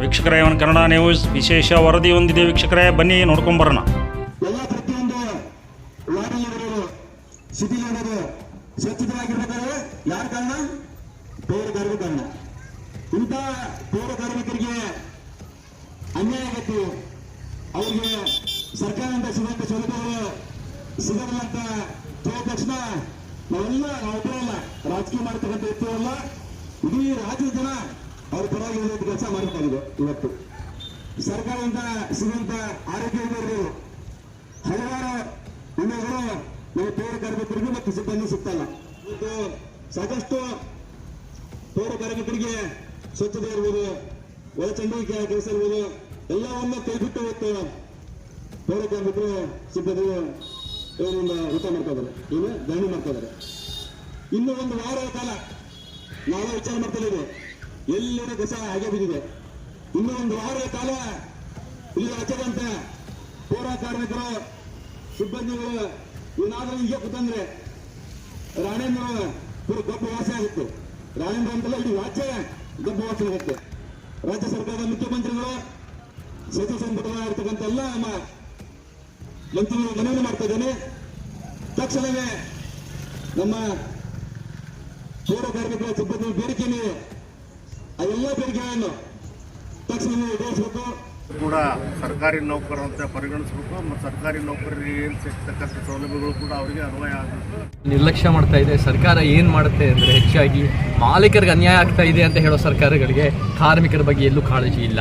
ವೀಕ್ಷಕರೇ one Kannada news ವಿಶೇಷ ವರದಿ ಹೊಂದಿದೆ ವೀಕ್ಷಕರೇ, ಬನ್ನಿ ನೋಡ್ಕೊಂಬರೋಣ ಎಲ್ಲ ಪ್ರತಿಯೊಂದು ವಾರ್ಡಲ್ಲಿರೋರು ಸಿಟಿಲಿರೋರು ಸ್ವಚ್ಛತೆಯಾಗಿರ್ಬೇಕಾದ್ರೆ ಯಾರ ಕಾರಣ? ಪೌರ ಕಾರ್ಮಿಕ ಕಾರಣ. ಇಂಥ ಪೌರ ಕಾರ್ಮಿಕರಿಗೆ ಅನ್ಯಾಯ ಆಗತ್ತೆ. ಅವರಿಗೆ ಸರ್ಕಾರದಿಂದ ಸಿಗುವಂತ ಸೌಲಭ್ಯಗಳು ಸಿಗಲ್ಲ ಅಂತ ಕೇಳಿದ ತಕ್ಷಣ ನಾವೆಲ್ಲ ನಾವೊಬ್ಬರಲ್ಲ ರಾಜಕೀಯ ಮಾಡ್ತಕ್ಕಂಥ ವ್ಯಕ್ತಿಯಲ್ಲ ಇಡೀ ರಾಜ್ಯದ ಜನ ಅವ್ರ ಪರವಾಗಿ ಕೆಲಸ ಮಾಡಬೇಕಾಗಿದೆ ಇವತ್ತು. ಸರ್ಕಾರದಿಂದ ಸಿಗುವಂತ ಆರೋಗ್ಯ ವಿಮೆಗಳು ಹಲವಾರು ವಿಮೆಗಳು ನಮ್ಮ ಪೌರ ಕಾರ್ಮಿಕರಿಗೆ ಮತ್ತು ಸಿಬ್ಬಂದಿ ಸಿಗ್ತಲ್ಲ. ಇವತ್ತು ಸಾಕಷ್ಟು ಪೌರ ಕಾರ್ಮಿಕರಿಗೆ ಸ್ವಚ್ಛತೆ ಇರ್ಬೋದು ಒಳಚಂಡಿಕೆ ಕೆಲಸ ಇರ್ಬೋದು, ಎಲ್ಲವನ್ನ ಕೈಬಿಟ್ಟು ಇವತ್ತು ಪೌರ ಕಾರ್ಮಿಕರು ಸಿಬ್ಬಂದಿ ಇವರಿಂದ ಊಟ ಮಾಡ್ತಾ ಇದ್ದಾರೆ. ಏನು ದಾನಿ ಮಾಡ್ತಾ ಇದ್ದಾರೆ. ಇನ್ನು ಒಂದು ವಾರ ಕಾಲ ನಾವೇ ವಿಚಾರ ಮಾಡ್ತಾ ಇದ್ದೀವಿ. ಎಲ್ಲೆಡೆ ಕಸ ಹಾಗೆ ಬಿದ್ದಿದೆ. ಇನ್ನು ಒಂದು ವಾರದ ಕಾಲ ಇಲ್ಲಿ ಹಚ್ಚದಂತೆ ಪೌರ ಕಾರ್ಮಿಕರು, ಸಿಬ್ಬಂದಿಗಳು, ಏನಾದರೂ ಈಗ ಕೂತಂದ್ರೆ ರಾಣೇಂದ್ರ ಪುರ ಗಬ್ಬು ವಾಸನೆ ಆಗುತ್ತೆ. ರಾಣೇಂದ್ರ ಅಂತಲ್ಲ ಇಡೀ ರಾಜ್ಯ ಗಬ್ಬು ವಾಸನೆ ಆಗುತ್ತೆ. ರಾಜ್ಯ ಸರ್ಕಾರದ ಮುಖ್ಯಮಂತ್ರಿಗಳು ಸಚಿವ ಸಂಪುಟದಲ್ಲಿರ್ತಕ್ಕಂಥ ಎಲ್ಲ ನಮ್ಮ ಮಂತ್ರಿಗಳು ಮನವಿ ಮಾಡ್ತಾ ಇದ್ದೇನೆ. ತಕ್ಷಣವೇ ನಮ್ಮ ಪೌರ ಕಾರ್ಮಿಕರ ಸಿಬ್ಬಂದಿ ಎಲ್ಲ ಬೇಡಿಕೆಗಳನ್ನು ತಕ್ಷಣ ನೀವು ಈಡೇರಿಸಬೇಕು ಕೂಡ ಸರ್ಕಾರಿ ನೌಕರರಂತೆ ಪರಿಗಣಿಸಬೇಕು ಮತ್ತು ಸರ್ಕಾರಿ ನೌಕರರಿಗೆ ಏನು ಸಿಗ್ತಕ್ಕಂಥ ಸೌಲಭ್ಯಗಳು ಕೂಡ ಅವರಿಗೆ ಅನ್ವಯ ಆಗಬೇಕು ನಿರ್ಲಕ್ಷ್ಯ ಮಾಡ್ತಾ ಇದೆ. ಸರ್ಕಾರ ಏನು ಮಾಡುತ್ತೆ ಅಂದರೆ ಹೆಚ್ಚಾಗಿ ಮಾಲೀಕರಿಗೆ ಅನ್ಯಾಯ ಆಗ್ತಾ ಇದೆ ಅಂತ ಹೇಳೋ ಸರ್ಕಾರಗಳಿಗೆ ಕಾರ್ಮಿಕರ ಬಗ್ಗೆ ಎಲ್ಲೂ ಕಾಳಜಿ ಇಲ್ಲ.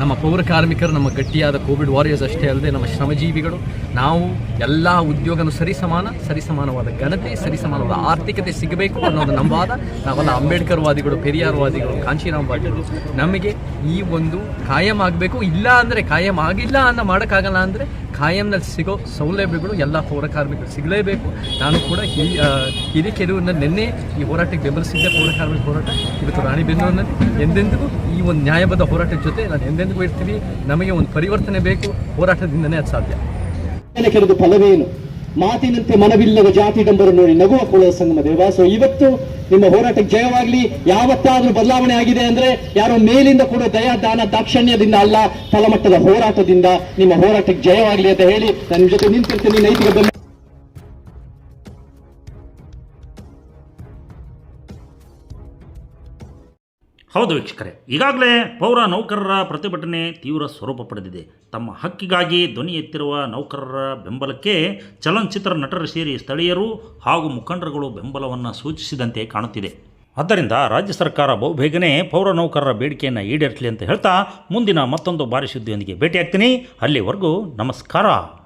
ನಮ್ಮ ಪೌರ ಕಾರ್ಮಿಕರು ನಮ್ಮ ಗಟ್ಟಿಯಾದ ಕೋವಿಡ್ ವಾರಿಯರ್ಸ್ ಅಷ್ಟೇ ಅಲ್ಲದೆ ನಮ್ಮ ಶ್ರಮಜೀವಿಗಳು ನಾವು ಎಲ್ಲ ಉದ್ಯೋಗನೂ ಸರಿಸಮಾನ ಸರಿಸಮಾನವಾದ ಘನತೆ ಸರಿಸಮಾನವಾದ ಆರ್ಥಿಕತೆ ಸಿಗಬೇಕು ಅನ್ನೋದು ನಮ್ಮ ವಾದ ನಾವೆಲ್ಲ ಅಂಬೇಡ್ಕರ್ ವಾದಿಗಳು ಪೆರಿಯಾರ್ ವಾದಿಗಳು ಕಾಂಶಿರಾಮ್ ವಾದಿಗಳು ನಮಗೆ ಈ ಒಂದು ಕಾಯಂ ಆಗಬೇಕು ಇಲ್ಲ ಅಂದರೆ ಕಾಯಂ ಆಗಿಲ್ಲ ಅನ್ನೋ ಮಾಡೋಕ್ಕಾಗಲ್ಲ ಅಂದರೆ ಕಾಯಂನಲ್ಲಿ ಸಿಗೋ ಸೌಲಭ್ಯಗಳು ಎಲ್ಲ ಪೌರ ಕಾರ್ಮಿಕರು ಸಿಗಲೇಬೇಕು. ನಾನು ಕೂಡ ಈ ಕೆಲವಿನ ನೆನ್ನೆ ಈ ಹೋರಾಟಕ್ಕೆ ಬೆಂಬಲಿಸಿದ್ದೆ, ಪೌರ ಕಾರ್ಮಿಕ ಹೋರಾಟ. ಇವತ್ತು ರಾಣಿಬೆನ್ನೂರಿನಲ್ಲಿ ಎಂದೆಂದಿಗೂ ಈ ಒಂದು ನ್ಯಾಯಬದ್ಧ ಹೋರಾಟದ ಜೊತೆ ನಾನು ಎಂದೆಂದಿಗೂ ಇರ್ತೀವಿ ನಮಗೆ ಒಂದು ಪರಿವರ್ತನೆ ಬೇಕು. ಹೋರಾಟದಿಂದನೇ ಅದು ಸಾಧ್ಯ. ಕೆಲವು ಫಲವೇನು ಮಾತಿನಂತೆ ಮನವಿಲ್ಲದ ಜಾತಿ ಡಂಬರು ನೋಡಿ ನಗುವ ಕೊಳ ಸಂಗಮ ದೇವ ಸೊ ಇವತ್ತು ನಿಮ್ಮ ಹೋರಾಟಕ್ಕೆ ಜಯವಾಗಲಿ. ಯಾವತ್ತಾದ್ರೂ ಬದಲಾವಣೆ ಆಗಿದೆ ಅಂದ್ರೆ ಯಾರೋ ಮೇಲಿಂದ ಕೂಡ ದಯಾ ದಾನ ದಾಕ್ಷಣ್ಯದಿಂದ ಅಲ್ಲ ತಲಮಟ್ಟದ ಹೋರಾಟದಿಂದ ನಿಮ್ಮ ಹೋರಾಟಕ್ಕೆ ಜಯವಾಗಲಿ ಅಂತ ಹೇಳಿ ನನ್ನ ಜೊತೆ ನಿಂತಿರ್ತೀನಿ, ನೈತಿಕ ಬೆಂಬಲ ಹೌದು ವೀಕ್ಷಕರೇ ಈಗಾಗಲೇ ಪೌರ ನೌಕರರ ಪ್ರತಿಭಟನೆ ತೀವ್ರ ಸ್ವರೂಪ ಪಡೆದಿದೆ. ತಮ್ಮ ಹಕ್ಕಿಗಾಗಿ ಧ್ವನಿ ಎತ್ತಿರುವ ನೌಕರರ ಬೆಂಬಲಕ್ಕೆ ಚಲನಚಿತ್ರ ನಟರು ಸೇರಿ ಸ್ಥಳೀಯರು ಹಾಗೂ ಮುಖಂಡರುಗಳು ಬೆಂಬಲವನ್ನು ಸೂಚಿಸಿದಂತೆ ಕಾಣುತ್ತಿದೆ. ಆದ್ದರಿಂದ ರಾಜ್ಯ ಸರ್ಕಾರ ಬಹುಬೇಗನೆ ಪೌರ ನೌಕರರ ಬೇಡಿಕೆಯನ್ನು ಈಡೇರಿಸಲಿ ಅಂತ ಹೇಳ್ತಾ ಮುಂದಿನ ಮತ್ತೊಂದು ಬಾರಿ ಸುದ್ದಿಯೊಂದಿಗೆ ಭೇಟಿಯಾಗ್ತೀನಿ. ಅಲ್ಲಿವರೆಗೂ ನಮಸ್ಕಾರ.